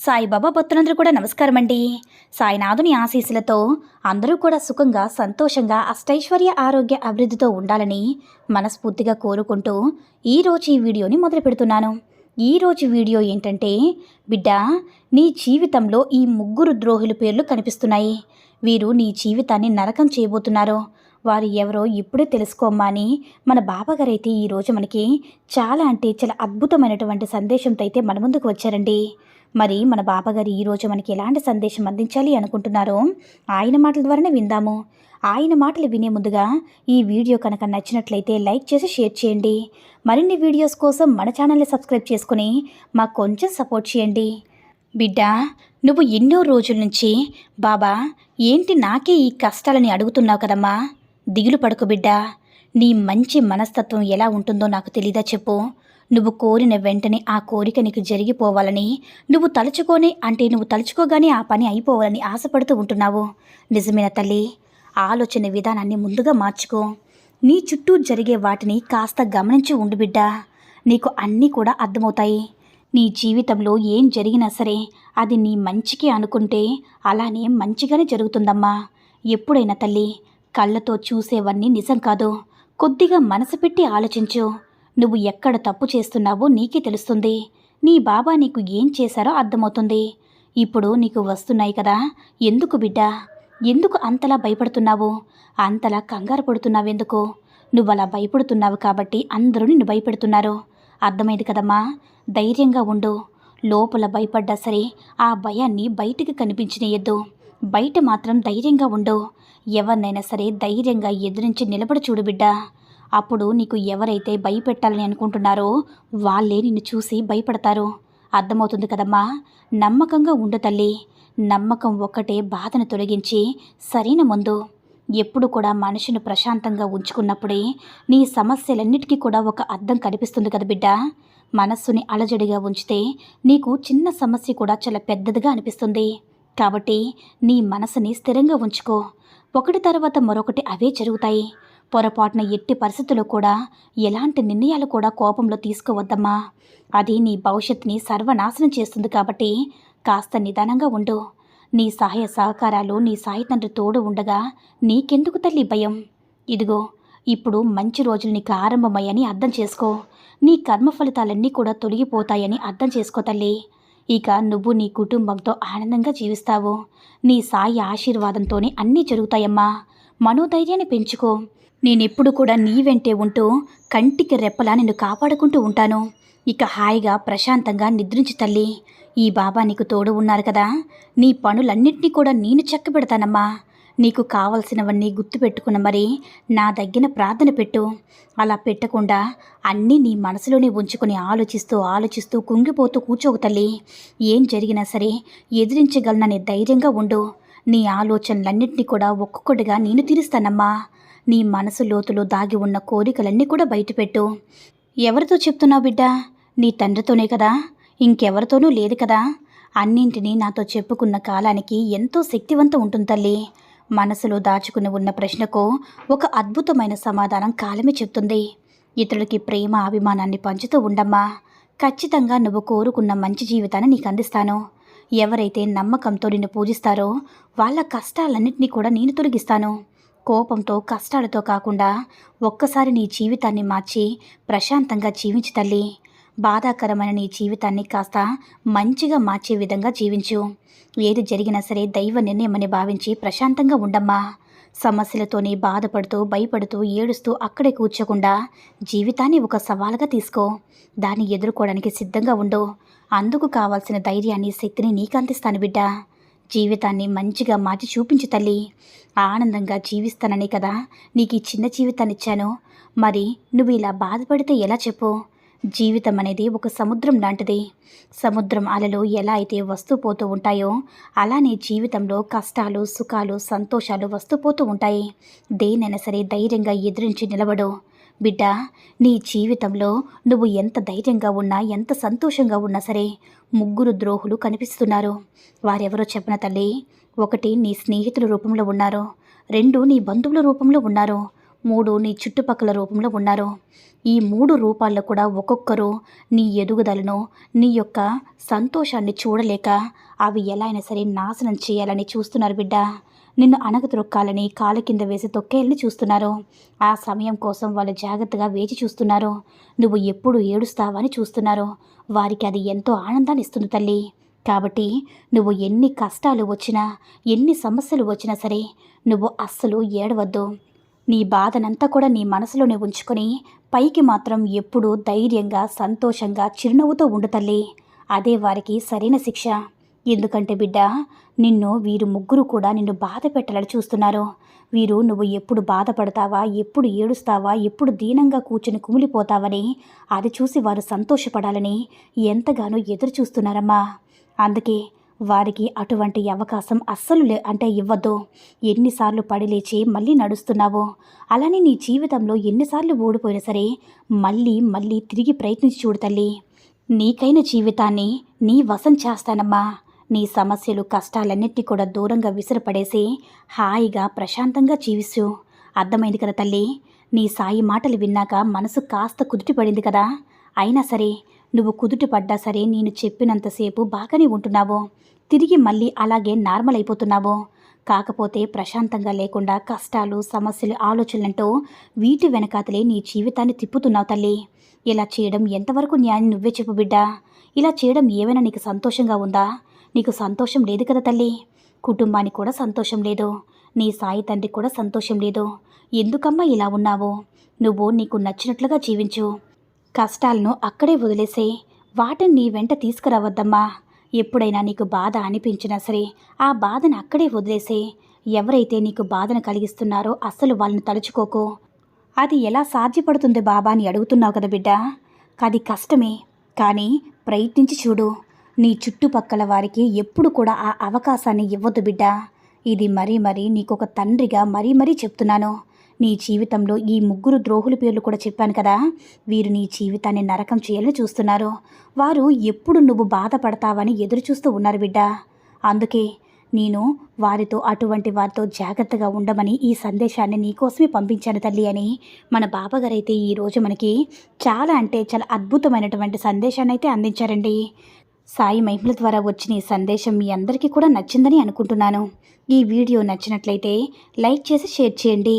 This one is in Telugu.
సాయిబాబా భక్తులందరూ కూడా నమస్కారం అండి సాయినాథుని ఆశీస్సులతో అందరూ కూడా సుఖంగా సంతోషంగా అష్టైశ్వర్య ఆరోగ్య అభివృద్ధితో ఉండాలని మనస్ఫూర్తిగా కోరుకుంటూ ఈరోజు ఈ వీడియోని మొదలు పెడుతున్నాను. ఈరోజు వీడియో ఏంటంటే బిడ్డ నీ జీవితంలో ఈ ముగ్గురు ద్రోహుల పేర్లు కనిపిస్తున్నాయి. వీరు నీ జీవితాన్ని నరకం చేయబోతున్నారు. వారు ఎవరో ఇప్పుడే తెలుసుకోమ్మా అని మన బాబాగారు అయితే ఈరోజు మనకి చాలా అంటే చాలా అద్భుతమైనటువంటి సందేశంతో అయితే మన ముందుకు వచ్చారండి. మరి మన బాబాగారు ఈరోజు మనకి ఎలాంటి సందేశం అందించాలి అనుకుంటున్నారో ఆయన మాటల ద్వారానే విందాము. ఆయన మాటలు వినే ముందుగా ఈ వీడియో కనుక నచ్చినట్లయితే లైక్ చేసి షేర్ చేయండి. మరిన్ని వీడియోస్ కోసం మన ఛానల్ని సబ్స్క్రైబ్ చేసుకుని మాకు కొంచెం సపోర్ట్ చేయండి. బిడ్డ నువ్వు ఎన్నో రోజుల నుంచి బాబా ఏంటి నాకే ఈ కష్టాలని అడుగుతున్నావు కదమ్మా? దిగులు పడుకు బిడ్డ. నీ మంచి మనస్తత్వం ఎలా ఉంటుందో నాకు తెలీదా చెప్పు. నువ్వు కోరిన వెంటనే ఆ కోరిక నీకు జరిగిపోవాలని నువ్వు తలుచుకొని అంటే నువ్వు తలుచుకోగానే ఆ పని అయిపోవాలని ఆశపడుతూ ఉంటున్నావు. నిజమైన తల్లి? ఆలోచన విధానాన్ని ముందుగా మార్చుకో. నీ చుట్టూ జరిగే వాటిని కాస్త గమనించి ఉండు బిడ్డ. నీకు అన్నీ కూడా అర్థమవుతాయి. నీ జీవితంలో ఏం జరిగినా సరే అది నీ మంచికి అనుకుంటే అలానే మంచిగానే జరుగుతుందమ్మా. ఎప్పుడైనా తల్లి కళ్ళతో చూసేవన్నీ నిజం కాదు. కొద్దిగా మనసు పెట్టి ఆలోచించు. నువ్వు ఎక్కడ తప్పు చేస్తున్నావో నీకే తెలుస్తుంది. నీ బాబా నీకు ఏం చేశారో అర్థమవుతుంది. ఇప్పుడు నీకు వస్తున్నాయి కదా. ఎందుకు బిడ్డ? ఎందుకు అంతలా భయపడుతున్నావు? అంతలా కంగారు పడుతున్నావెందుకు? నువ్వు అలా భయపడుతున్నావు కాబట్టి అందరూ నిన్ను భయపెడుతున్నారు. అర్థమైంది కదమ్మా? ధైర్యంగా ఉండు. లోపల భయపడ్డా సరే ఆ భయాన్ని బయటికి కనిపించనీయద్దు. బయట మాత్రం ధైర్యంగా ఉండు. ఎవరినైనా సరే ధైర్యంగా ఎదురించి నిలబడి చూడు బిడ్డా. అప్పుడు నీకు ఎవరైతే భయపెట్టాలని అనుకుంటున్నారో వాళ్ళే నిన్ను చూసి భయపడతారు. అర్థమవుతుంది కదమ్మా? నమ్మకంగా ఉండు తల్లి. నమ్మకం ఒక్కటే బాధను తొలగించి సరైన ముందు. ఎప్పుడు కూడా మనిషిని ప్రశాంతంగా ఉంచుకున్నప్పుడే నీ సమస్యలన్నిటికీ కూడా ఒక అర్థం కనిపిస్తుంది కదా బిడ్డ. మనస్సుని అలజడిగా ఉంచితే నీకు చిన్న సమస్య కూడా చాలా పెద్దదిగా అనిపిస్తుంది. కాబట్టి నీ మనసుని స్థిరంగా ఉంచుకో. ఒకటి తర్వాత మరొకటి అవే జరుగుతాయి. పొరపాటున ఎట్టి పరిస్థితుల్లో కూడా ఎలాంటి నిర్ణయాలు కూడా కోపంలో తీసుకోవద్దమ్మా. అది నీ భవిష్యత్తుని సర్వనాశనం చేస్తుంది కాబట్టి కాస్త నిదానంగా ఉండు. నీ సహాయ సహకారాలు నీ సాయి తండ్రి తోడు ఉండగా నీకెందుకు తల్లి భయం? ఇదిగో ఇప్పుడు మంచి రోజులు నీకు ఆరంభమయ్యని అర్థం చేసుకో. నీ కర్మ ఫలితాలన్నీ కూడా తొలగిపోతాయని అర్థం చేసుకో తల్లి. ఇక నువ్వు నీ కుటుంబంతో ఆనందంగా జీవిస్తావు. నీ సాయి ఆశీర్వాదంతోనే అన్నీ జరుగుతాయమ్మా. మనోధైర్యాన్ని పెంచుకో. నేనెప్పుడు కూడా నీ వెంటే ఉంటూ కంటికి రెప్పలా నిన్ను కాపాడుకుంటూ ఉంటాను. ఇక హాయిగా ప్రశాంతంగా నిద్రించి తల్లి. ఈ బాబా నీకు తోడు ఉన్నారు కదా. నీ పనులన్నింటినీ కూడా నేను చెక్కబెడతానమ్మా. నీకు కావలసినవన్నీ గుర్తుపెట్టుకున్న మరి నా దగ్గర ప్రార్థన పెట్టు. అలా పెట్టకుండా అన్నీ నీ మనసులోనే ఉంచుకొని ఆలోచిస్తూ ఆలోచిస్తూ కుంగిపోతూ కూర్చోకు తల్లి. ఏం జరిగినా సరే ఎదిరించగలనని ధైర్యంగా ఉండు. నీ ఆలోచనలన్నింటినీ కూడా ఒక్కొక్కటిగా నేను తీరుస్తానమ్మా. నీ మనసు లోతులో దాగి ఉన్న కోరికలన్నీ కూడా బయటపెట్టు. ఎవరితో చెప్తున్నావు బిడ్డ? నీ తండ్రితోనే కదా? ఇంకెవరితోనూ లేదు కదా? అన్నింటినీ నాతో చెప్పుకున్న కాలానికి ఎంతో శక్తివంతం ఉంటుంది తల్లి. మనసులో దాచుకుని ఉన్న ప్రశ్నకు ఒక అద్భుతమైన సమాధానం కాలమే చెప్తుంది. ఇతరులకి ప్రేమ అభిమానాన్ని పంచుతూ ఉండమ్మా. ఖచ్చితంగా నువ్వు కోరుకున్న మంచి జీవితాన్ని నీకు అందిస్తాను. ఎవరైతే నమ్మకంతో నిన్ను పూజిస్తారో వాళ్ళ కష్టాలన్నింటినీ కూడా నేను తొలగిస్తాను. కోపంతో కష్టాలతో కాకుండా ఒక్కసారి నీ జీవితాన్ని మార్చి ప్రశాంతంగా జీవించి తల్లి. బాధాకరమైన నీ జీవితాన్ని కాస్త మంచిగా మార్చే విధంగా జీవించు. ఏది జరిగినా సరే దైవ నిర్ణయమని భావించి ప్రశాంతంగా ఉండమ్మా. సమస్యలతోనే బాధపడుతూ భయపడుతూ ఏడుస్తూ అక్కడే కూర్చోకుండా జీవితాన్ని ఒక సవాలుగా తీసుకో. దాన్ని ఎదుర్కోవడానికి సిద్ధంగా ఉండు. అందుకు కావాల్సిన ధైర్యాన్ని శక్తిని నీకు అందిస్తాను బిడ్డ. జీవితాన్ని మంచిగా మార్చి చూపించు తల్లి. ఆనందంగా జీవిస్తానని కదా నీకు ఈ చిన్న జీవితాన్ని ఇచ్చాను మరి నువ్వు ఇలా బాధపడితే ఎలా చెప్పు? జీవితం అనేది ఒక సముద్రం లాంటిది. సముద్రం అలలు ఎలా అయితే వస్తూ పోతూ ఉంటాయో అలానే జీవితంలో కష్టాలు సుఖాలు సంతోషాలు వస్తూ పోతూ ఉంటాయి. దేనైనా సరే ధైర్యంగా ఎదిరించి నిలబడు. బిడ్డ నీ జీవితంలో నువ్వు ఎంత ధైర్యంగా ఉన్నా ఎంత సంతోషంగా ఉన్నా సరే ముగ్గురు ద్రోహులు కనిపిస్తున్నారు. వారెవరో చెప్పిన తల్లి? ఒకటి నీ స్నేహితుల రూపంలో ఉన్నారు. రెండు నీ బంధువుల రూపంలో ఉన్నారు. మూడు నీ చుట్టుపక్కల రూపంలో ఉన్నారు. ఈ మూడు రూపాల్లో కూడా ఒక్కొక్కరు నీ ఎదుగుదలను నీ యొక్క సంతోషాన్ని చూడలేక అవి ఎలా అయినా సరే నాశనం చేయాలని చూస్తున్నారు బిడ్డ. నిన్ను అనగ త్రొక్కాలని కాళ్ళ కింద వేసి తొక్కేయాలని చూస్తున్నారు. ఆ సమయం కోసం వాళ్ళు జాగ్రత్తగా వేచి చూస్తున్నారు. నువ్వు ఎప్పుడు ఏడుస్తావని చూస్తున్నారు. వారికి అది ఎంతో ఆనందాన్ని ఇస్తుంది తల్లి. కాబట్టి నువ్వు ఎన్ని కష్టాలు వచ్చినా ఎన్ని సమస్యలు వచ్చినా సరే నువ్వు అస్సలు ఏడవద్దు. నీ బాధనంతా కూడా నీ మనసులోనే ఉంచుకొని పైకి మాత్రం ఎప్పుడూ ధైర్యంగా సంతోషంగా చిరునవ్వుతో ఉండు తల్లి. అదే వారికి సరైన శిక్ష. ఎందుకంటే బిడ్డ నిన్ను వీరు ముగ్గురు కూడా నిన్ను బాధ పెట్టాలని చూస్తున్నారు. వీరు నువ్వు ఎప్పుడు బాధపడతావా ఎప్పుడు ఏడుస్తావా ఎప్పుడు దీనంగా కూర్చుని కుమిలిపోతావని అది చూసి వారు సంతోషపడాలని ఎంతగానో ఎదురు చూస్తున్నారమ్మా అందుకే వారికి అటువంటి అవకాశం అస్సలు లే అంటే ఇవ్వద్దు. ఎన్నిసార్లు పడి లేచి మళ్ళీ నడుస్తున్నావో? అలానే నీ జీవితంలో ఎన్నిసార్లు ఓడిపోయినా సరే మళ్ళీ మళ్ళీ తిరిగి ప్రయత్నించి చూడు తల్లి. నీకైన జీవితాన్ని నీ వశం చేస్తానమ్మా. నీ సమస్యలు కష్టాలన్నిటి కూడా దూరంగా విసిరపడేసి హాయిగా ప్రశాంతంగా జీవిస్తూ. అర్థమైంది కదా తల్లి? నీ సాయి మాటలు విన్నాక మనసు కాస్త కుదుటి పడింది కదా? అయినా సరే నువ్వు కుదుటి పడ్డా సరే నేను చెప్పినంతసేపు బాగానే ఉంటున్నావు? తిరిగి మళ్ళీ అలాగే నార్మల్ అయిపోతున్నావు? కాకపోతే ప్రశాంతంగా లేకుండా కష్టాలు సమస్యలు ఆలోచనలంటూ వీటి వెనకాతలే నీ జీవితాన్ని తిప్పుతున్నావు తల్లి. ఇలా చేయడం ఎంతవరకు న్యాయం నువ్వే చెప్పు బిడ్డా. ఇలా చేయడం ఏమైనా నీకు సంతోషంగా ఉందా? నీకు సంతోషం లేదు కదా తల్లి. కుటుంబానికి కూడా సంతోషం లేదు. నీ సాయి తండ్రికి కూడా సంతోషం లేదు. ఎందుకమ్మా ఇలా ఉన్నావు? నువ్వు నీకు నచ్చినట్లుగా జీవించు. కష్టాలను అక్కడే వదిలేసే. వాటిని నీ వెంట తీసుకురావద్దమ్మా. ఎప్పుడైనా నీకు బాధ అనిపించినా సరే ఆ బాధను అక్కడే వదిలేసే. ఎవరైతే నీకు బాధను కలిగిస్తున్నారో అస్సలు వాళ్ళని తలుచుకోకు. అది ఎలా సాధ్యపడుతుంది బాబా అని అడుగుతున్నావు కదా బిడ్డ. అది కష్టమే కానీ ప్రయత్నించి చూడు. నీ చుట్టుపక్కల వారికి ఎప్పుడు కూడా ఆ అవకాశాన్ని ఇవ్వద్దు బిడ్డ. ఇది మరీ మరీ నీకొక తండ్రిగా మరీ మరీ చెప్తున్నాను. నీ జీవితంలో ఈ ముగ్గురు ద్రోహుల పేర్లు కూడా చెప్పాను కదా. వీరు నీ జీవితాన్ని నరకం చేయాలని చూస్తున్నారు. వారు ఎప్పుడు నువ్వు బాధపడతావని ఎదురు చూస్తూ ఉన్నారు బిడ్డ. అందుకే నేను వారితో అటువంటి వారితో జాగ్రత్తగా ఉండమని ఈ సందేశాన్ని నీకోసమే పంపించాను తల్లి అని మన బాబాగారైతే ఈరోజు మనకి చాలా అంటే చాలా అద్భుతమైనటువంటి సందేశాన్ని అయితే అందించారండి. సాయి మహిమల ద్వారా వచ్చిన ఈ సందేశం మీ అందరికీ కూడా నచ్చిందని అనుకుంటున్నాను. ఈ వీడియో నచ్చినట్లయితే లైక్ చేసి షేర్ చేయండి.